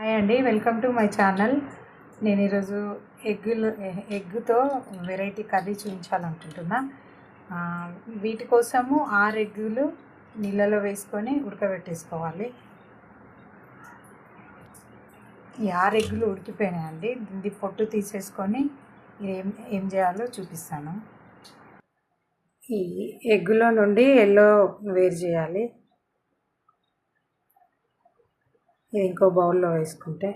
Hi అండి welcome to my channel. నేను ఈరోజు ఎగ్గులు ఎగ్గుతో వెరైటీ కర్రీ చూపించాలనుకుంటున్నా. వీటి కోసము ఆరు ఎగ్గులు నీళ్ళలో వేసుకొని ఉడకబెట్టేసుకోవాలి. ఈ ఆరు ఎగ్గులు ఉడికిపోయినాయండి. దీన్ని పొట్టు తీసేసుకొని ఏం ఏం చేయాలో చూపిస్తాను. ఈ ఎగ్గులో నుండి ఎల్లో వేరు చేయాలి. ఇది ఇంకో బౌల్లో వేసుకుంటే.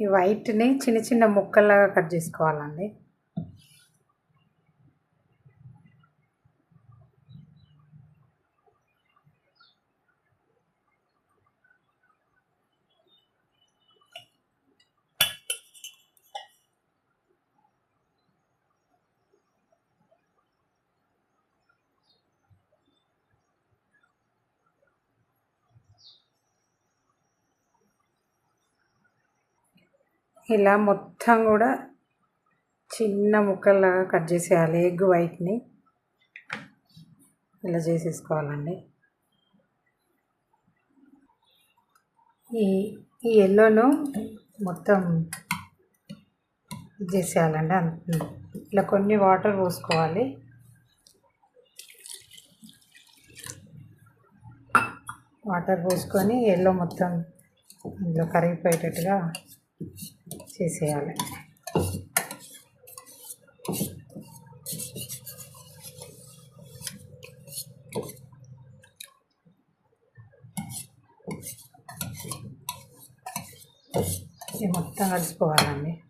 ఈ వైట్ని చిన్న చిన్న ముక్కల్లాగా కట్ చేసుకోవాలండి. ఇలా మొత్తం కూడా చిన్న ముక్కల్లాగా కట్ చేసేయాలి ఎగ్ వైట్ని. ఇలా చేసేసుకోవాలండి. ఈ ఈ ఎల్లోను మొత్తం ఇది చేసేయాలండి. ఇలా కొన్ని వాటర్ పోసుకోవాలి. వాటర్ పోసుకొని ఎల్లో మొత్తం ఇందులో కరిగిపోయేటట్టుగా చేసేయాలి. ఇది మొత్తం కలిసిపోవాలండి.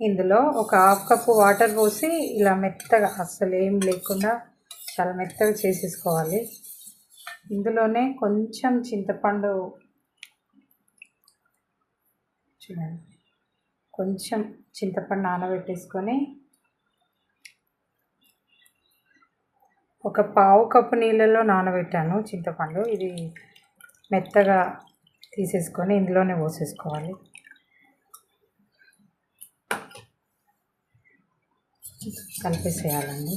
ఇందులో ఒక హాఫ్ కప్పు వాటర్ పోసి ఇలా మెత్తగా అస్సలు ఏం లేకుండా చాలా మెత్తగా చేసేసుకోవాలి. ఇందులోనే కొంచెం చింతపండు చూడండి. కొంచెం చింతపండు నానబెట్టేసుకొని ఒక పావు కప్పు నీళ్ళలో నానబెట్టాను చింతపండు. ఇది మెత్తగా తీసేసుకొని ఇందులోనే పోసేసుకోవాలి. కలిపేసేయాలండి.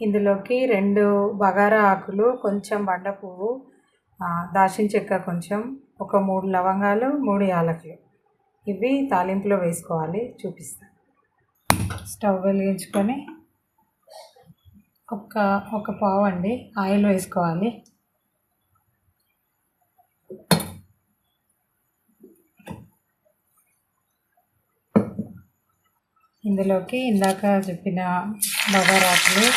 ఇందులోకి రెండు బగారా ఆకులు కొంచెం బండ పువ్వు దాల్చిన చెక్క కొంచెం ఒక మూడు లవంగాలు మూడు యాలకులు. ఇవి తాలింపులో వేసుకోవాలి చూపిస్తాను స్టవ్ వెలిగించుకొని ఒక ఒక పావు అండి ఆయిల్ వేసుకోవాలి. ఇందులోకి ఇందాక చెప్పిన బగారాకులు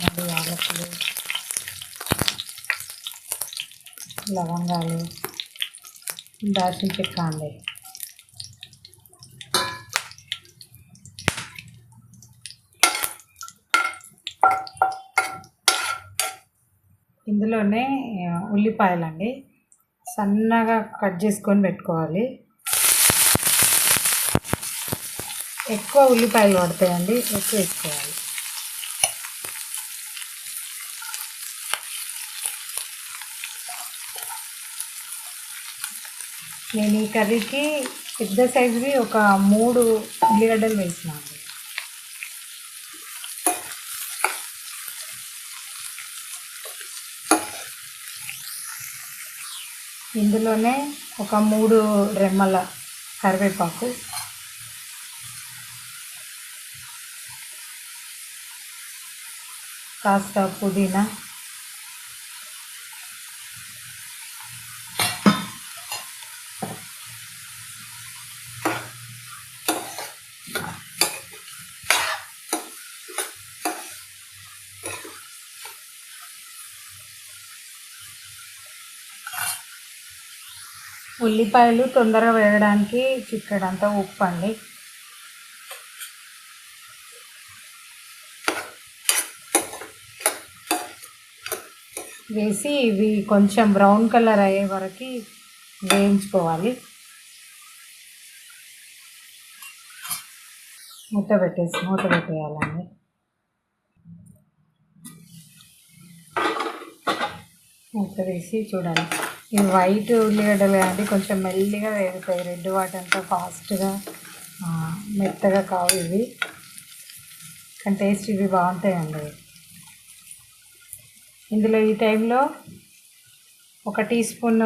మూడు యాలకులు లవంగాలు దాల్చిన చెక్క అండి. ఇందులోనే ఉల్లిపాయలండి. సన్నగా కట్ చేసుకొని పెట్టుకోవాలి. ఎక్కువ ఉల్లిపాయలు పడతాయండి ఎక్కువ వేసుకోవాలి. నేను ఈ కర్రీకి పెద్ద సైజువి ఒక మూడు ఉల్లిగడ్డలు వేసినాను ఇందులోనే ఒక మూడు రెమ్మల కరివేపాకు. కాస్త పుదీనా. ఉల్లిపాయలు తొందరగా వేయడానికి చిక్కడంతా ఉప్పు అండి వేసి ఇవి కొంచెం బ్రౌన్ కలర్ అయ్యే వరకు వేయించుకోవాలి. మూత పెట్టేసి మూత పెట్టేయాలండి. మూత వేసి చూడాలి ఈ వైట్ ఉల్లిగడ్డలు కానీ కొంచెం మెల్లిగా వేగుతాయి. రెడ్ వాటంతా ఫాస్ట్గా మెత్తగా కావు ఇవి. కానీ టేస్ట్ ఇవి బాగుంటాయండి. ఇందులో ఈ టైంలో ఒక టీ స్పూన్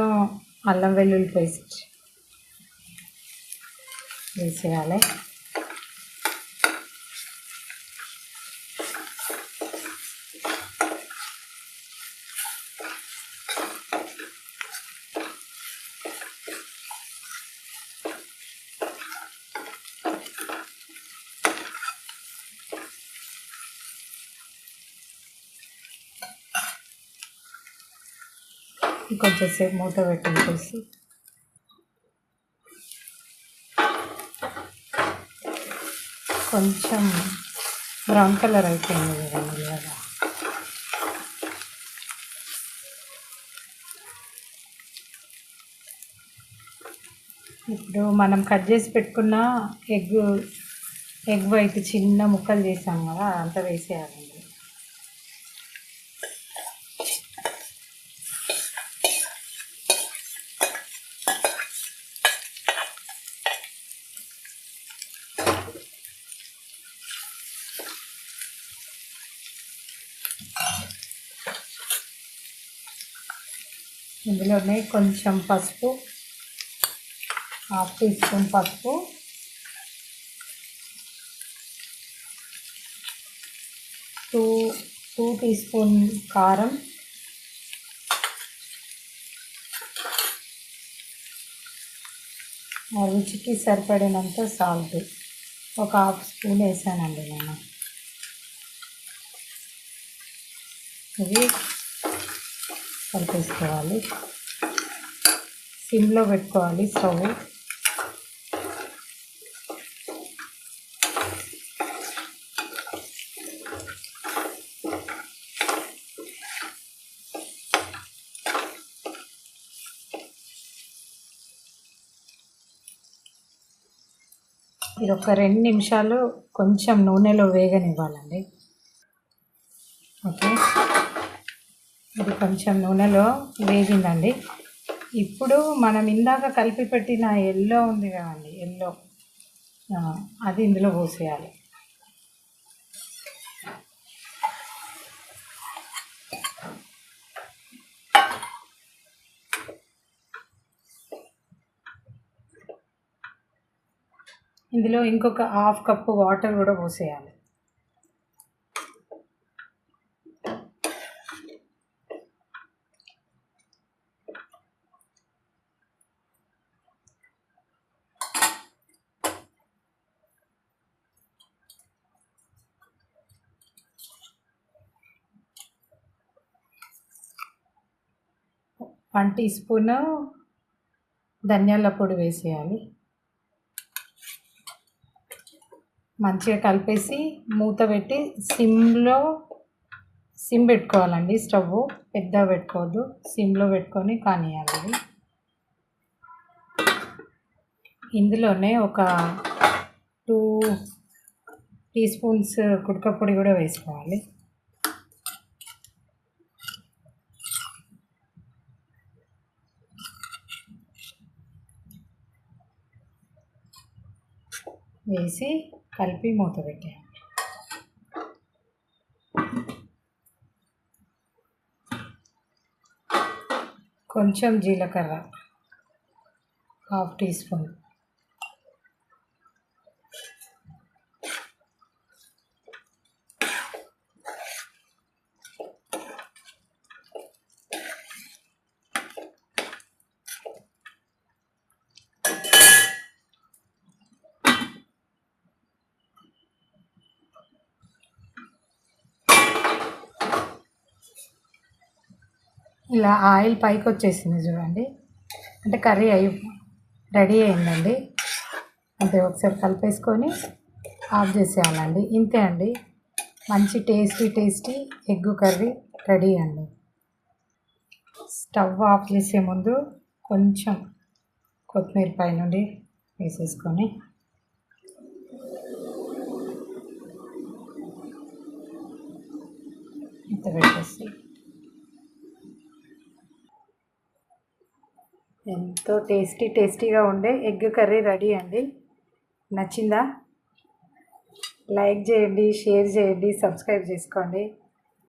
అల్లం వెల్లుల్లి పేస్ట్ వేసేయాలి. కొంచెం సేపు మూత పెట్టేసి కొంచెం బ్రౌన్ కలర్ అయిపోయింది కదండి ఇలాగా ఇప్పుడు మనం కట్ చేసి పెట్టుకున్న ఎగ్ ఎగ్ వైట్ చిన్న ముక్కలు చేసాం కదా అంతా వేసేయాలి. ఇందులోనే కొంచెం పసుపు హాఫ్ టీ స్పూన్ పసుపు టూ టూ టీ స్పూన్ కారం ఆ రుచికి సరిపడినంత సాల్ట్. ఒక హాఫ్ స్పూన్ వేసానండి నేను. ఇవి కలిపేసుకోవాలి. సిమ్లో పెట్టుకోవాలి స్టవ్. ఇది ఒక రెండు నిమిషాలు కొంచెం నూనెలో వేగనివ్వాలండి. ఓకే. ఇది కొంచెం నూనెలో వేగిందండి. ఇప్పుడు మనం ఇందాక కలిపి పెట్టిన ఎల్లో ఉంది కదండి ఎల్లో. అది ఇందులో పోసేయాలి. ఇందులో ఇంకొక హాఫ్ కప్పు వాటర్ కూడా పోసేయాలి. వన్ టీ స్పూన్ ధనియాల పొడి వేసేయాలి. మంచిగా కలిపేసి మూత పెట్టి సిమ్లో సిమ్ పెట్టుకోవాలండి స్టవ్. పెద్ద పెట్టుకోవద్దు సిమ్లో పెట్టుకొని కానియాలి ఇందులోనే ఒక టూ టీ స్పూన్స్ కుడక పొడి కూడా వేసుకోవాలి. వేసి కలిపి మూత పెట్టేయాలి కొంచెం జీలకర్ర హాఫ్ టీ స్పూన్ ఇలా ఆయిల్ పైకి వచ్చేసింది చూడండి. అంటే కర్రీ అయి రెడీ అయిందండి. అంటే ఒకసారి కలిపేసుకొని ఆఫ్ చేసేయాలండి. ఇంతే అండి. మంచి tasty tasty egg curry ready అండి. స్టవ్ ఆఫ్ చేసే ముందు కొంచెం కొత్తిమీర పై నుండి వేసేసుకొని ఇంత పెట్టేసి ఎంతో టేస్టీ టేస్టీగా ఉండే ఎగ్ కర్రీ రెడీ అండి. నచ్చిందా? లైక్ చేయండి షేర్ చేయండి సబ్స్క్రైబ్ చేసుకోండి.